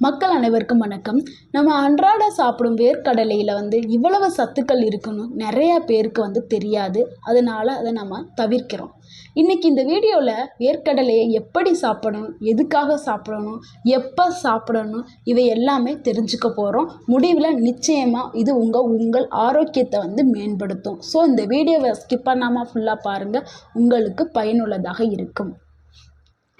மக்கள் அனைவருக்கும் வணக்கம். நம்ம அன்றாட சாப்பிடும் வேர்க்கடலையில் வந்து இவ்வளவு சத்துக்கள் இருக்குன்னு நிறையா பேருக்கு வந்து தெரியாது. அதனால் அதை நம்ம தவிர்க்கிறோம். இன்றைக்கி இந்த வீடியோவில் வேர்க்கடலையை எப்படி சாப்பிடணும் எதுக்காக சாப்பிடணும் எப்போ சாப்பிடணும் இவை எல்லாமே தெரிஞ்சுக்க போகிறோம் முடிவில் நிச்சயமாக இது உங்கள் உங்கள் ஆரோக்கியத்தை வந்து மேம்படுத்தும். ஸோ இந்த வீடியோவை ஸ்கிப் பண்ணாமல் ஃபுல்லாக பாருங்கள் உங்களுக்கு பயனுள்ளதாக இருக்கும்.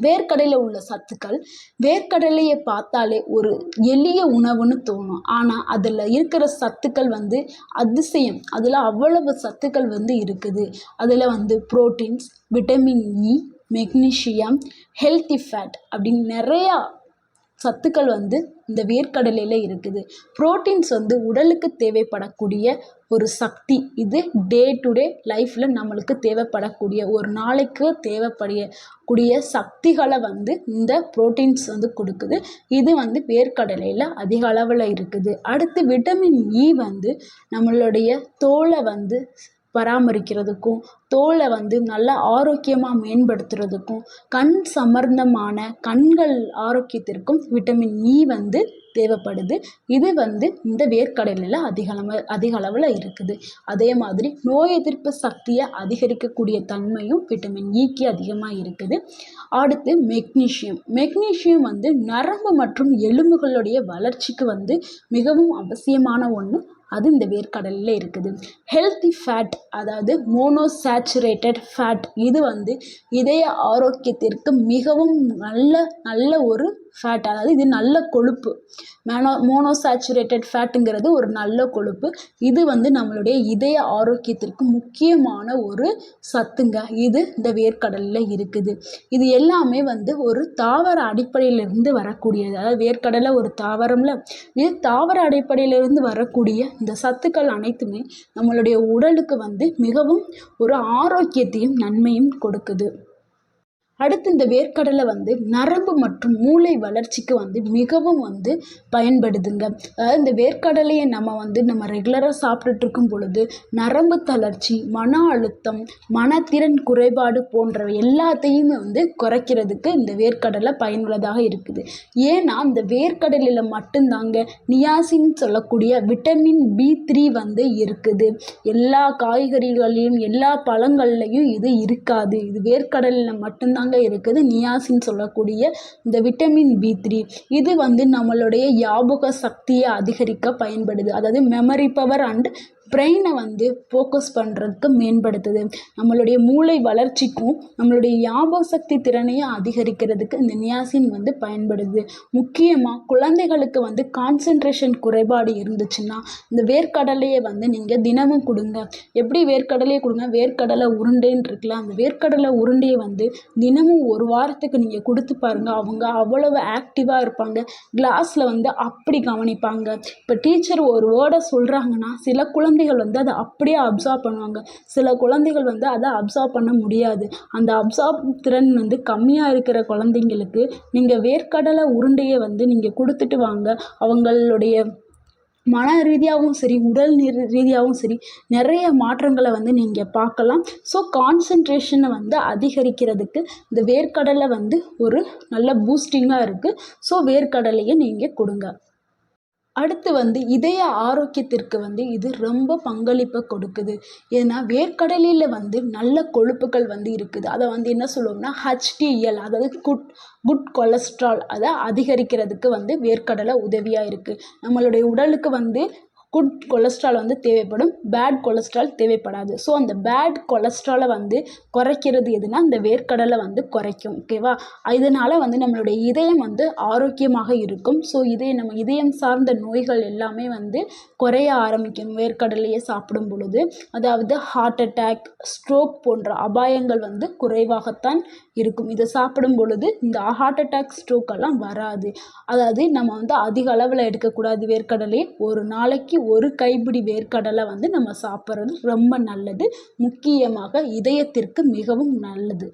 வேர்க்கடலையில் உள்ள சத்துக்கள் வேர்க்கடலையை பார்த்தாலே ஒரு எளிய உணவுன்னு தோணும். ஆனால் அதில் இருக்கிற சத்துக்கள் வந்து அதிசயம். அதில் அவ்வளவு சத்துக்கள் வந்து இருக்குது. அதில் வந்து proteins vitamin E magnesium healthy fat அப்படின்னு நிறையா சத்துக்கள் வந்து இந்த வேர்க்கடலையில் இருக்குது. புரோட்டீன்ஸ் வந்து உடலுக்கு தேவைப்படக்கூடிய ஒரு சக்தி. இது டே டு டே லைஃப்பில் நம்மளுக்கு தேவைப்படக்கூடிய ஒரு நாளைக்கு தேவைப்படிய கூடிய சக்திகளை வந்து இந்த புரோட்டீன்ஸ் வந்து கொடுக்குது. இது வந்து வேர்க்கடலையில் அதிக அளவில் இருக்குது. அடுத்து விட்டமின் இ e வந்து நம்மளுடைய தோலை வந்து பராமரிக்கிறதுக்கும் தோலை வந்து நல்லா ஆரோக்கியமாக மேம்படுத்துறதுக்கும் கண் சம்மந்தமான கண்கள் ஆரோக்கியத்திற்கும் விட்டமின் இ e வந்து தேவைப்படுது. இது வந்து இந்த வேர்க்கடலையில் அதிக அளவு அதிக அளவில் இருக்குது. அதே மாதிரி நோய் எதிர்ப்பு சக்தியை அதிகரிக்கக்கூடிய தன்மையும் விட்டமின் இக்கு e அதிகமாக இருக்குது. அடுத்து மெக்னீஷியம் மெக்னீஷியம் வந்து நரம்பு மற்றும் எலும்புகளுடைய வளர்ச்சிக்கு வந்து மிகவும் அவசியமான ஒன்று அது இந்த வேர்க்கடலில் இருக்குது. ஹெல்த்தி ஃபேட் அதாவது மோனோசேச்சுரேட்டட் ஃபேட் இது வந்து இதய ஆரோக்கியத்திற்கு மிகவும் நல்ல நல்ல ஒரு ஃபேட் அதாவது இது நல்ல கொழுப்பு. மேனோ மோனோசாச்சுரேட்டட் ஃபேட்டுங்கிறது ஒரு நல்ல கொழுப்பு. இது வந்து நம்மளுடைய இதய ஆரோக்கியத்திற்கு முக்கியமான ஒரு சத்துங்க. இது இந்த வேர்க்கடலில் இருக்குது. இது எல்லாமே வந்து ஒரு தாவர அடிப்படையிலிருந்து வரக்கூடியது. அதாவது வேர்க்கடலை ஒரு தாவரம்ல இது தாவர அடிப்படையிலிருந்து வரக்கூடிய இந்த சத்துக்கள் அனைத்துமே நம்மளுடைய உடலுக்கு வந்து மிகவும் ஒரு ஆரோக்கியத்தையும் நன்மையும் கொடுக்குது. அடுத்து இந்த வேர்க்கடலை வந்து நரம்பு மற்றும் மூளை வளர்ச்சிக்கு வந்து மிகவும் வந்து பயன்படுதுங்க. அதாவது இந்த வேர்க்கடலையை நம்ம வந்து நம்ம ரெகுலராக சாப்பிட்டுட்டு இருக்கும் பொழுது நரம்பு தளர்ச்சி மன அழுத்தம் மனத்திறன் குறைபாடு போன்ற எல்லாத்தையுமே வந்து குறைக்கிறதுக்கு இந்த வேர்க்கடலை பயனுள்ளதாக இருக்குது. ஏன்னா இந்த வேர்க்கடலையில் மட்டும்தாங்க நியாசின் சொல்லக்கூடிய விட்டமின் பி த்ரீ வந்து இருக்குது. எல்லா காய்கறிகளையும் எல்லா பழங்கள்லையும் இது இருக்காது. இது வேர்க்கடலில் மட்டும்தாங்க இருக்குது நியாசின் சொல்லக்கூடிய இந்த விட்டமின் பி த்ரீ இது வந்து நம்மளுடைய ஞாபக சக்தியை அதிகரிக்க பயன்படுது. அதாவது மெமரி பவர் அண்ட் பிரெயினை வந்து ஃபோக்கஸ் பண்ணுறதுக்கு மேம்படுத்துது. நம்மளுடைய மூளை வளர்ச்சிக்கும் நம்மளுடைய ஞாபக சக்தி திறனையும் அதிகரிக்கிறதுக்கு இந்த நியாசின் வந்து பயன்படுது. முக்கியமாக குழந்தைகளுக்கு வந்து கான்சென்ட்ரேஷன் குறைபாடு இருந்துச்சுன்னா இந்த வேர்க்கடலையை வந்து நீங்கள் தினமும் கொடுங்க. எப்படி வேர்க்கடலையை கொடுங்க? வேர்க்கடலை உருண்டைன்னு இருக்குல்ல அந்த வேர்க்கடலை உருண்டையை வந்து தினமும் ஒரு வாரத்துக்கு நீங்கள் கொடுத்து பாருங்கள் அவங்க அவ்வளவு ஆக்டிவாக இருப்பாங்க. கிளாஸில் வந்து அப்படி கவனிப்பாங்க. இப்போ டீச்சர் ஒரு வேர்டை சொல்கிறாங்கன்னா சில குழந்தை குழந்தைகள் வந்து அதை அப்படியே அப்சார்ப் பண்ணுவாங்க. சில குழந்தைகள் வந்து அதை அப்சார்ப் பண்ண முடியாது. அந்த அப்சார்ப் திறன் வந்து கம்மியாக இருக்கிற குழந்தைங்களுக்கு நீங்கள் வேர்க்கடலை உருண்டையை வந்து நீங்கள் கொடுத்துட்டு வாங்க. அவங்களுடைய மன ரீதியாகவும் சரி உடல் ரீதியாகவும் சரி நிறைய மாற்றங்களை வந்து நீங்கள் பார்க்கலாம். ஸோ கான்சன்ட்ரேஷனை வந்து அதிகரிக்கிறதுக்கு இந்த வேர்க்கடலை வந்து ஒரு நல்ல பூஸ்டிங்காக இருக்குது ஸோ வேர்க்கடலையை நீங்கள் கொடுங்க. அடுத்து வந்து இதய ஆரோக்கியத்திற்கு வந்து இது ரொம்ப பங்களிப்பை கொடுக்குது. ஏன்னா வேர்க்கடலையில் வந்து நல்ல கொழுப்புகள் வந்து இருக்குது. அதை வந்து என்ன சொல்லுவோம்னா ஹச்டிஎல் அதாவது குட் குட் கொலஸ்ட்ரால் அதை அதிகரிக்கிறதுக்கு வந்து வேர்க்கடலை உதவியாக இருக்குது நம்மளுடைய உடலுக்கு வந்து குட் கொலஸ்ட்ரால் வந்து தேவைப்படும். பேட் கொலஸ்ட்ரால் தேவைப்படாது. ஸோ அந்த பேட் கொலஸ்ட்ராலை வந்து குறைக்கிறது எதுனா இந்த வேர்க்கடலை வந்து குறைக்கும். ஓகேவா இதனால் வந்து நம்மளுடைய இதயம் வந்து ஆரோக்கியமாக இருக்கும். ஸோ இதய நம்ம இதயம் சார்ந்த நோய்கள் எல்லாமே வந்து குறைய ஆரம்பிக்கும். வேர்க்கடலையை சாப்பிடும் பொழுது. அதாவது ஹார்ட் அட்டாக் ஸ்ட்ரோக் போன்ற அபாயங்கள் வந்து குறைவாகத்தான் இருக்கும். இதை சாப்பிடும் பொழுது இந்த ஹார்ட் அட்டாக் ஸ்ட்ரோக் எல்லாம் வராது. அதாவது நம்ம வந்து அதிக அளவில் எடுக்கக்கூடாது வேர்க்கடலை ஒரு நாளைக்கு ஒரு கைப்பிடி வேர்க்கடலை வந்து நம்ம சாப்பிட்றது ரொம்ப நல்லது. முக்கியமாக இதயத்திற்கு மிகவும் நல்லது.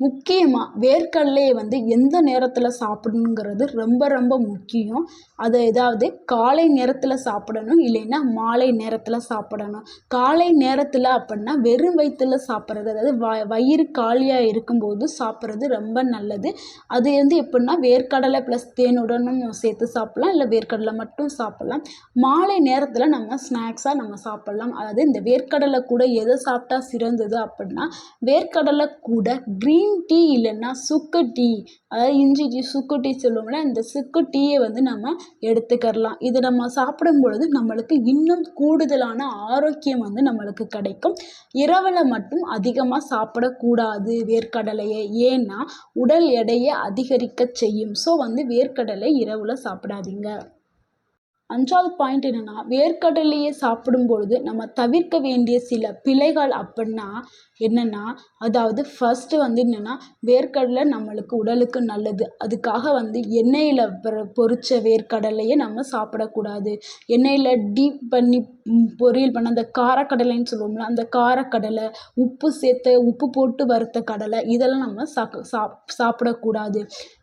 முக்கியமாக வேர்க்கடலையை வந்து எந்த நேரத்தில் சாப்பிடணுங்கிறது ரொம்ப ரொம்ப முக்கியம். அதை ஏதாவது காலை நேரத்தில் சாப்பிடணும் இல்லைன்னா மாலை நேரத்தில் சாப்பிடணும். காலை நேரத்தில் அப்படின்னா வெறும் வயிற்றில் சாப்பிட்றது அதாவது வ வயிறு காலியாக இருக்கும்போது சாப்பிட்றது ரொம்ப நல்லது. அது வந்து எப்படின்னா வேர்க்கடலை ப்ளஸ் தேனுடனும் சேர்த்து சாப்பிட்லாம் இல்லை வேர்க்கடலை மட்டும் சாப்பிட்லாம். மாலை நேரத்தில் நம்ம ஸ்நாக்ஸாக நம்ம சாப்பிட்லாம். அதாவது இந்த வேர்க்கடலை கூட எதை சாப்பிட்டா சிறந்தது அப்படின்னா வேர்க்கடலை கூட க்ரீன் டீ இல்லைன்னா சுக்கு டீ அதாவது இஞ்சி டீ சுக்கு டீ சொல்லுவோம்ல இந்த சுக்கு டீயை வந்து நம்ம எடுத்துக்கிடலாம் இது நம்ம சாப்பிடும் பொழுது நம்மளுக்கு இன்னும் கூடுதலான ஆரோக்கியம் வந்து நம்மளுக்கு கிடைக்கும். இரவில் மட்டும் அதிகமாக சாப்பிடக்கூடாது வேர்க்கடலையை. ஏன்னா உடல் எடையை அதிகரிக்க செய்யும். ஸோ வந்து வேர்க்கடலை இரவில் சாப்பிடாதீங்க. அஞ்சாவது பாயிண்ட் என்னென்னா வேர்க்கடலையை சாப்பிடும் பொழுது நம்ம தவிர்க்க வேண்டிய சில பிழைகள் அப்படின்னா என்னென்னா அதாவது ஃபஸ்ட்டு வந்து என்னென்னா வேர்க்கடலை நம்மளுக்கு உடலுக்கு நல்லது. அதுக்காக வந்து எண்ணெயில் பொறிச்ச வேர்க்கடலையை நம்ம சாப்பிடக்கூடாது. எண்ணெயில் டீப் பண்ணி பொரியல் பண்ண அந்த காரக்கடலைன்னு சொல்லுவோம்ல அந்த காரக்கடலை உப்பு சேர்த்த உப்பு போட்டு வறுத்த கடலை இதெல்லாம் நம்ம சாக்கு சாப் சாப்பிடக்கூடாது.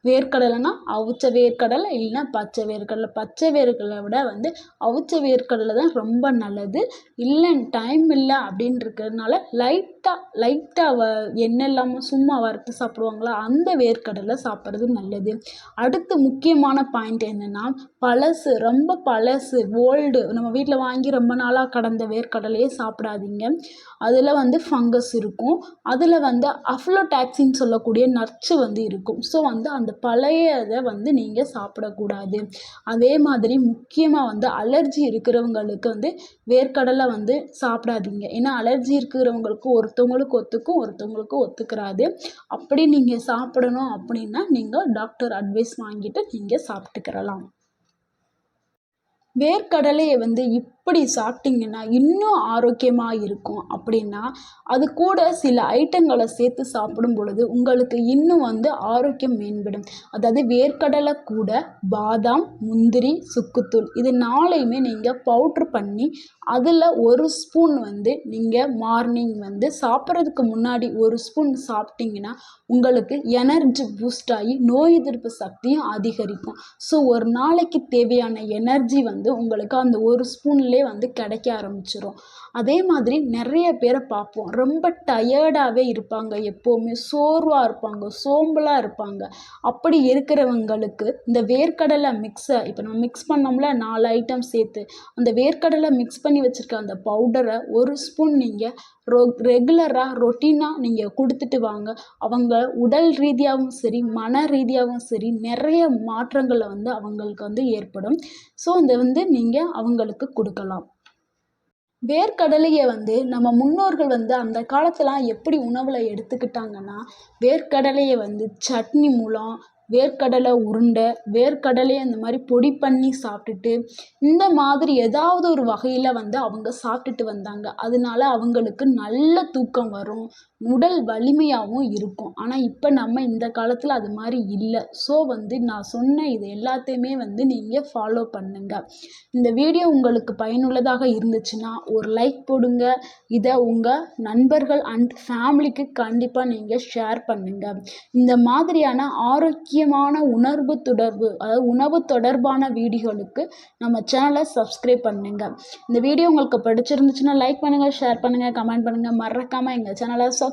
வேர்க்கடலைனா அவிச்ச வேர்க்கடலை இல்லைன்னா பச்சை வேர்க்கடலை. பச்சை வேர்க்கடலை விட வந்து அவிச்ச வேர்க்கடலை தான் ரொம்ப நல்லது. இல்லை டைம் இல்லை அப்படின்னு இருக்கிறதுனால லைட்டாக லைட்டாக வ எண்ணெய் இல்லாமல் சும்மா வறுத்து சாப்பிடுவாங்களா? அந்த வேர்க்கடலை சாப்பிட்றது நல்லது. அடுத்து முக்கியமான பாயிண்ட் என்னென்னா பழசு ரொம்ப பழசு ஓல்டு நம்ம வீட்டில் வாங்கி ரொம்ப நாளாக கடந்த வேர்க்கடலையே சாப்பிடாதீங்க. அதில் வந்து ஃபங்கஸ் இருக்கும். அதில் வந்து அஃப்ளோடாக்சின் சொல்லக்கூடிய நச்சு வந்து இருக்கும். ஸோ வந்து அந்த பழையதை வந்து நீங்கள் சாப்பிடக்கூடாது. அதே மாதிரி முக்கிய முக்கியமாக வந்து அலர்ஜி இருக்கிறவங்களுக்கு வந்து வேர்க்கடலை வந்து சாப்பிடாதீங்க. ஏன்னா அலர்ஜி இருக்கிறவங்களுக்கு ஒருத்தவங்களுக்கு ஒத்துக்கும் ஒருத்தவங்களுக்கு ஒத்துக்கிறாது. அப்படி நீங்கள் சாப்பிடணும் அப்படின்னா நீங்கள் டாக்டர் அட்வைஸ் வாங்கிட்டு நீங்கள் சாப்பிட்டுக்கிறலாம். வேர்க்கடலையை வந்து இப் அப்படி சாப்பிட்டிங்கன்னா இன்னும் ஆரோக்கியமாக இருக்கும். அப்படின்னா அது கூட சில ஐட்டங்களை சேர்த்து சாப்பிடும் பொழுது உங்களுக்கு இன்னும் வந்து ஆரோக்கியம் மேம்படும். அதாவது வேர்க்கடலை கூட பாதாம் முந்திரி சுக்குத்தூள் இது நாளையுமே நீங்கள் பவுட்ரு பண்ணி அதில் ஒரு ஸ்பூன் வந்து நீங்கள் மார்னிங் வந்து சாப்பிட்றதுக்கு முன்னாடி ஒரு ஸ்பூன் சாப்பிட்டிங்கன்னா உங்களுக்கு எனர்ஜி பூஸ்ட் ஆகி நோய் எதிர்ப்பு சக்தியும் அதிகரிக்கும். ஸோ ஒரு நாளைக்கு தேவையான எனர்ஜி வந்து உங்களுக்கு அந்த ஒரு ஸ்பூன்லேயே வந்து கிடைக்க ஆரம்பிச்சிடும் அதே மாதிரி நிறைய பேரை பார்ப்போம். ரொம்ப டயர்டாகவே இருப்பாங்க எப்போவுமே. சோர்வாக இருப்பாங்க சோம்பலாக இருப்பாங்க. அப்படி இருக்கிறவங்களுக்கு இந்த வேர்க்கடலை மிக்ஸை இப்போ நம்ம மிக்ஸ் பண்ணோம்ல நாலு ஐட்டம் சேர்த்து அந்த வேர்க்கடலை மிக்ஸ் பண்ணி வச்சுருக்க அந்த பவுடரை ஒரு ஸ்பூன் நீங்கள் ரோ ரெகுலராக ரொட்டீனாக நீங்கள் கொடுத்துட்டு வாங்க. அவங்க உடல் ரீதியாகவும் சரி மன ரீதியாகவும் சரி நிறைய மாற்றங்களை வந்து அவங்களுக்கு வந்து ஏற்படும். ஸோ அதை வந்து நீங்கள் அவங்களுக்கு கொடுக்கலாம். வேர்க்கடலையை வந்து நம்ம முன்னோர்கள் வந்து அந்த காலத்துலாம் எப்படி உணவில் எடுத்துக்கிட்டாங்கன்னா வேர்க்கடலையை வந்து சட்னி மூலம் வேர்க்கடலை உருண்டை வேர்க்கடலையை அந்த மாதிரி பொடி பண்ணி சாப்பிட்டுட்டு இந்த மாதிரி ஏதாவது ஒரு வகையில் வந்து அவங்க சாப்பிட்டுட்டு வந்தாங்க. அதனால அவங்களுக்கு நல்ல தூக்கம் வரும். உடல் வலிமையாகவும் இருக்கும். ஆனால் இப்போ நம்ம இந்த காலத்தில் அது மாதிரி இல்லை. ஸோ வந்து நான் சொன்ன இது எல்லாத்தையுமே வந்து நீங்கள் ஃபாலோ பண்ணுங்கள் இந்த வீடியோ உங்களுக்கு பயனுள்ளதாக இருந்துச்சுன்னா ஒரு லைக் போடுங்க. இதை உங்கள் நண்பர்கள் அண்ட் ஃபேமிலிக்கு கண்டிப்பாக நீங்கள் ஷேர் பண்ணுங்கள் இந்த மாதிரியான ஆரோக்கியமான உணர்வு தொடர்பு அதாவது உணவு தொடர்பான வீடியோகளுக்கு நம்ம சேனலை சப்ஸ்கிரைப் பண்ணுங்கள் இந்த வீடியோ உங்களுக்கு பிடிச்சிருந்துச்சுன்னா லைக் பண்ணுங்கள் ஷேர் பண்ணுங்கள் கமெண்ட் பண்ணுங்கள் மறக்காமல் எங்கள் சேனலை